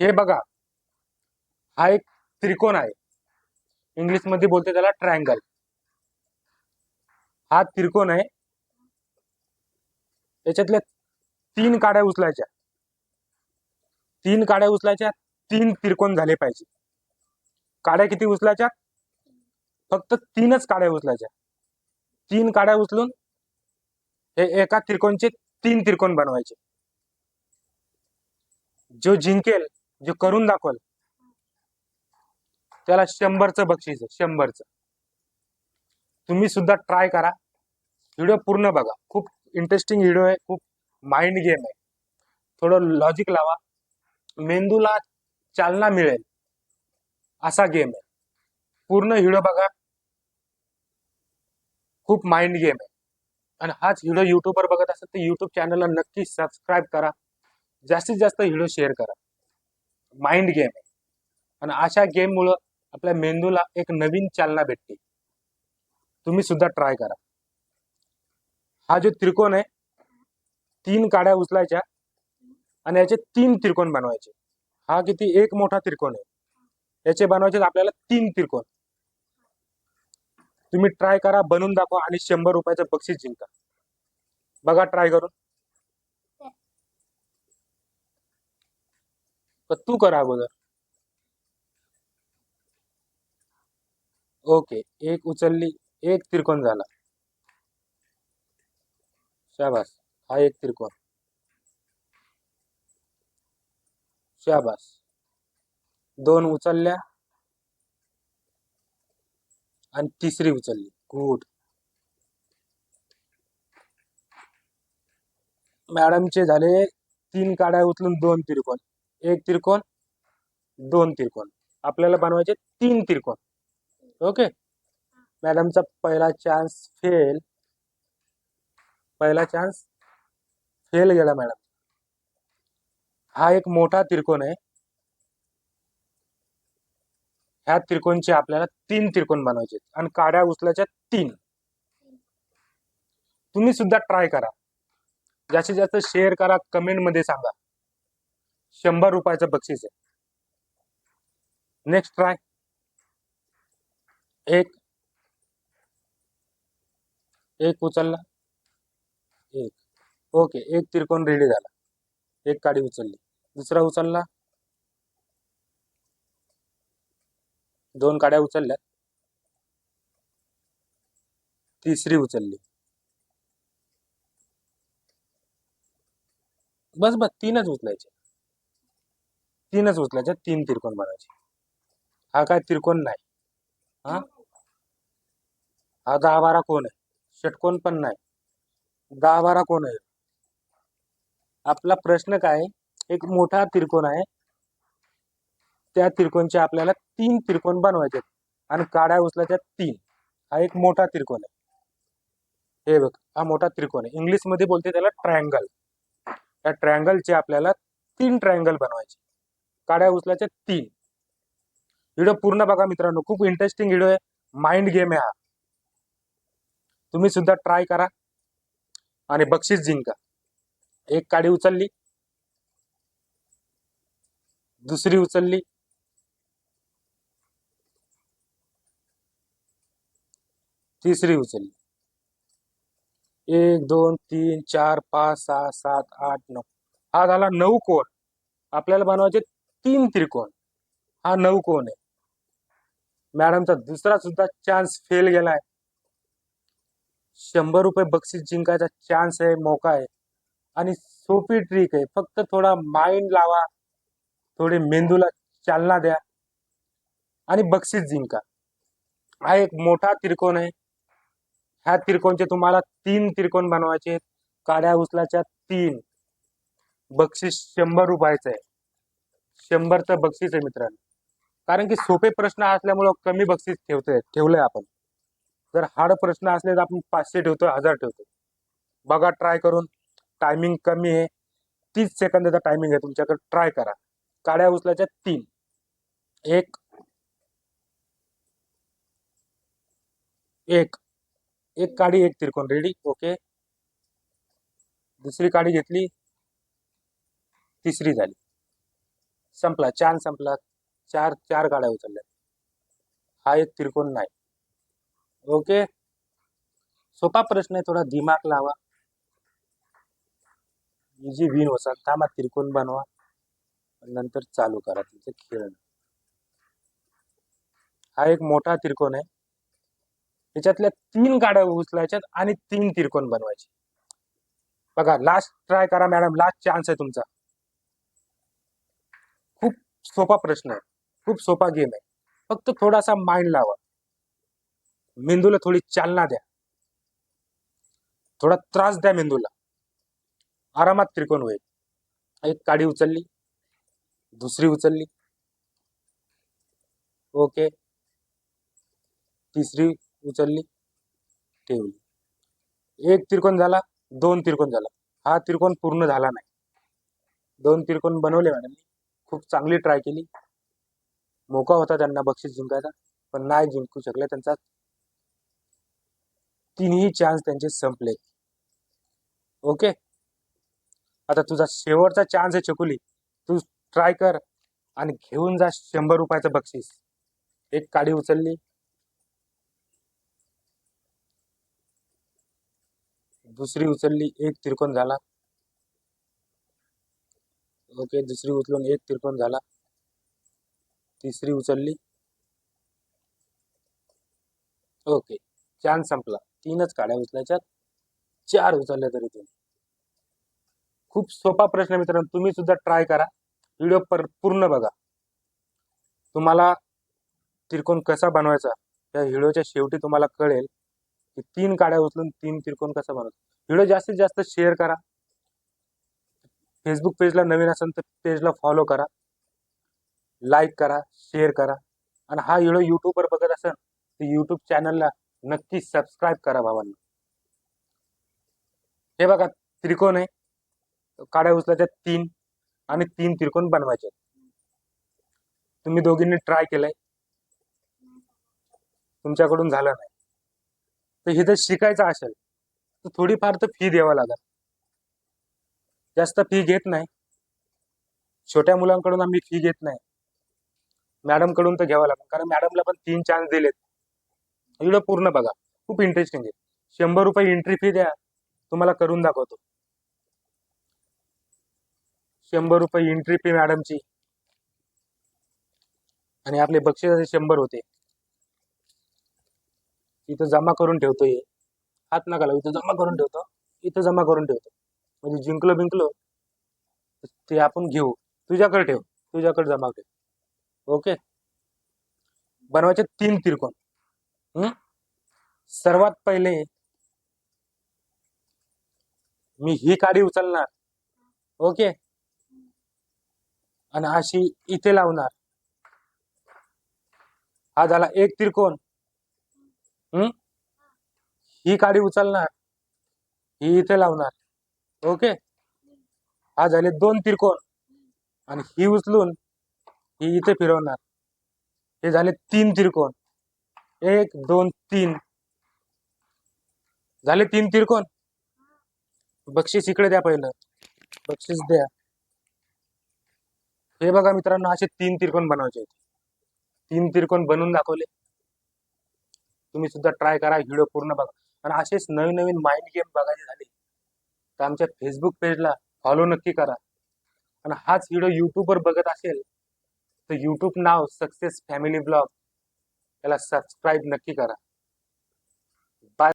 हे बघा. हा एक त्रिकोण आहे. इंग्लिशमध्ये बोलते त्याला ट्रायंगल हा त्रिकोण आहे. याच्यातल्या तीन काड्या उचलायच्या. तीन काड्या उचलायच्या तीन त्रिकोण झाले पाहिजे. काड्या किती उचलायच्या? फक्त तीनच काड्या उचलायच्या. तीन काड्या उचलून हे एका त्रिकोणचे तीन त्रिकोण बनवायचे. जो जिंकेल जे करून दाखवल. त्याला शंभरचं बक्षीस आहे शंभरचं. तुम्ही सुद्धा ट्राय करा. व्हिडिओ पूर्ण बघा. खूप इंटरेस्टिंग व्हिडिओ आहे खूप माइंड गेम आहे. थोडं लॉजिक लावा. मेंदूला चालना मिळेल. असा गेम आहे. पूर्ण व्हिडिओ बघा. खूप माइंड गेम आहे. आणि हाच व्हिडिओ युट्यूबवर बघत असेल तर युट्यूब चॅनलला नक्की सबस्क्राईब करा. जास्तीत जास्त व्हिडिओ शेअर करा. माइंड गेम आहे. आणि अशा गेममुळं आपल्या मेंदूला एक नवीन चालना भेटते. तुम्ही सुद्धा ट्राय करा. हा जो त्रिकोण आहे तीन काड्या उचलायच्या आणि याचे तीन त्रिकोण बनवायचे. हा किती एक मोठा त्रिकोण आहे. याचे बनवायचे आपल्याला तीन त्रिकोण. तुम्ही ट्राय करा बनवून दाखवा आणि शंभर रुपयाचं बक्षीस जिंका. बघा ट्राय करून. तर तू कर अगोदर. ओके एक उचलली एक त्रिकोण झाला. शाबास हा एक त्रिकोण. शाबास. दोन उचलल्या. आणि तिसरी उचलली. गुड. मॅडमचे झाले तीन काड्या उचलून दोन त्रिकोण. एक त्रिकोण दोन त्रिकोण. आपल्याला बनवायचे तीन त्रिकोण. ओके? मॅडमचा पहिला चान्स फेल पहिला चान्स फेल गेला मॅडम. हा एक मोठा त्रिकोण आहे. ह्या त्रिकोणचे आपल्याला तीन त्रिकोण बनवायचे आणि काड्या उचलायच्या तीन. तुम्ही सुद्धा ट्राय करा. जास्तीत जास्त शेअर करा कमेंटमध्ये सांगा. शंभर रुपयाचं बक्षीस आहे. नेक्स्ट ट्राय एक. एक उचलला. एक. ओके एक त्रिकोण रेडी झाला. एक काडी उचलली. दुसरा उचलला. दोन काड्या उचलल्या. तिसरी उचलली. बस बस तीनच उचलायचे. तीनच उचलायच्या तीन त्रिकोण बनायचे हा काय त्रिकोण नाही. हा? हा दहा बारा कोण आहे? षटकोण पण नाही. दहा बारा कोण आहे आपला प्रश्न काय? आहे? एक मोठा त्रिकोण आहे. त्या त्रिकोणचे आपल्याला तीन त्रिकोण बनवायचे आणि काड्या उचलायच्या तीन. हा एक मोठा त्रिकोण आहे. हे बघ हा मोठा त्रिकोण आहे. इंग्लिशमध्ये बोलते त्याला ट्रायंगल त्या ट्रायंगलचे आपल्याला तीन ट्रायंगल बनवायचे. काड्या उचलायच्या तीन. व्हिडिओ पूर्ण बघा मित्रांनो. खूप इंटरेस्टिंग व्हिडिओ आहे. माइंड गेम आहे हा. तुम्ही सुद्धा ट्राय करा. आणि बक्षीस जिंका. एक काडी उचलली. दुसरी उचलली. तिसरी उचलली. एक दोन तीन चार पाच सहा सात आठ नऊ. हा झाला नऊ कोर आपल्याला बनवायचे तीन त्रिकोण. हा नऊ कोण आहे? मॅडमचा दुसरा सुद्धा चान्स फेल गेलाय. शंभर रुपये बक्षीस जिंकायचा चान्स आहे मोका आहे. आणि सोपी ट्रिक आहे. फक्त थोडा माइंड लावा. थोडे मेंदूला चालना द्या. आणि बक्षीस जिंका. हा एक मोठा त्रिकोण आहे. ह्या त्रिकोणचे तुम्हाला तीन त्रिकोण बनवायचे आहेत. काड्या उचलाच्या तीन. बक्षीस शंभर रुपयाचं आहे. शंभरचं बक्षीस आहे मित्रांनो. कारण की सोपे प्रश्न असल्यामुळं कमी बक्षीस ठेवतोय ठेवलंय आपण. जर हार्ड प्रश्न असले तर आपण पाचशे ठेवतो हजार ठेवतो बघा ट्राय करून. टायमिंग कमी आहे. तीस सेकंदाचा टायमिंग आहे तुमच्याकडे. ट्राय करा. काड्या उचलायच्या तीन. एक. एक. एक काडी एक त्रिकोण. रेडी ओके दुसरी काडी घेतली. तिसरी झाली. संपला चान संपला चार चार गाड्या उचलल्या. हा एक त्रिकोण नाही. ओके? सोपा प्रश्न आहे थोडा दिमाग लावा. इजी विन होसा थांबा त्रिकोण बनवा. नंतर चालू करा तुमचं खेळणं. हा एक मोठा त्रिकोण आहे. त्याच्यातल्या तीन गाड्या उचलायच्यात आणि तीन त्रिकोण बनवायचे. बघा लास्ट ट्राय करा मॅडम लास्ट चान्स आहे तुमचा. सोपा प्रश्न आहे. खूप सोपा गेम आहे. फक्त थोडासा माइंड लावा. मेंदूला थोडी चालना द्या. थोडा त्रास द्या मेंदूला. आरामात त्रिकोण होईल. एक काडी उचलली दुसरी उचलली. ओके. तिसरी उचलली ठेवली. एक त्रिकोण झाला दोन त्रिकोण झाला. हा त्रिकोण पूर्ण झाला नाही. दोन त्रिकोण बनवले मॅडम खूप चांगली ट्राय केली. मोका होता त्यांना बक्षीस जिंकायचा पण नाही जिंकू शकले त्यांचा. तिन्ही चान्स त्यांचे संपले. ओके आता तुझा शेवटचा चान्स आहे चकुली. तू ट्राय कर आणि घेऊन जा शंभर रुपयाचं बक्षीस. एक काडी उचलली. दुसरी उचलली एक त्रिकोण झाला. ओके दुसरी उचलून एक त्रिकोण झाला. तिसरी उचलली. ओके चान संपला. तीनच काड्या उचलायच्यात. चार उचलल्या तरी तुम्ही खूप सोपा प्रश्न मित्रांनो. तुम्ही सुद्धा ट्राय करा. व्हिडिओ पर पूर्ण बघा. तुम्हाला त्रिकोण कसा बनवायचा त्या व्हिडिओच्या शेवटी तुम्हाला कळेल की तीन काड्या उचलून तीन त्रिकोण कसा बनवायचा. व्हिडिओ जास्तीत जास्त शेअर करा. फेसबुक पेजला नवीन असेल तर पेजला फॉलो करा. लाईक करा शेअर करा. आणि हा व्हिडिओ यूट्यूबवर बघत असेल तर यूट्यूब चॅनलला नक्की सबस्क्राईब करा भावांना हे बघा त्रिकोण आहे. काड्या उचलायच्या तीन आणि तीन त्रिकोण बनवायचे. तुम्ही दोघींनी ट्राय केलंय. तुमच्याकडून झालं नाही. तर हे जर शिकायचं असेल तर थोडीफार तर फी द्यावं लागेल. जास्त फी घेत नाही. छोट्या मुलांकडून आम्ही फी घेत नाही. मॅडमकडून तर घ्यावं लागेल. कारण मॅडमला पण तीन चान्स दिलेत. व्हिडिओ पूर्ण बघा. खूप इंटरेस्टिंग आहे. शंभर रुपये एंट्री फी द्या. तुम्हाला करून दाखवतो. शंभर रुपये एंट्री फी मॅडमची आणि आपले बक्षिसाचे शंभर होते. इथं जमा करून ठेवतोय हात नका लावू. इथं जमा करून ठेवतो. इथं जमा करून ठेवतो. म्हणजे जिंकलो बिंकलो ते आपण घेऊ. तुझ्याकडे ठेव. तुझ्याकडे जमा ठेव ओके? बनवायचे तीन त्रिकोण. हम्म? सर्वात पहिले मी ही काडी उचलणार. ओके? आणि अशी इथे लावणार. हा झाला एक त्रिकोण. हम्म ही काडी उचलणार. ही इथे लावणार. ओके. हा झाले दोन त्रिकोण आणि ही उचलून ही इथे फिरवणार. हे झाले तीन त्रिकोण एक दोन तीन. झाले तीन त्रिकोण बक्षीस इकडे द्या पहिलं. बक्षीस द्या. हे बघा मित्रांनो असे तीन त्रिकोण बनवायचे तीन त्रिकोण बनवून दाखवले. तुम्ही सुद्धा ट्राय करा व्हिडिओ पूर्ण बघा. आणि असेच नवीन नवीन माइंड गेम बघायचे झाले. तर आमच्या फेसबुक पेजला फॉलो नक्की करा. आणि हाच व्हिडिओ यूट्यूबवर बघत असेल तर यूट्यूब नाव सक्सेस फॅमिली ब्लॉग याला सबस्क्राईब नक्की करा.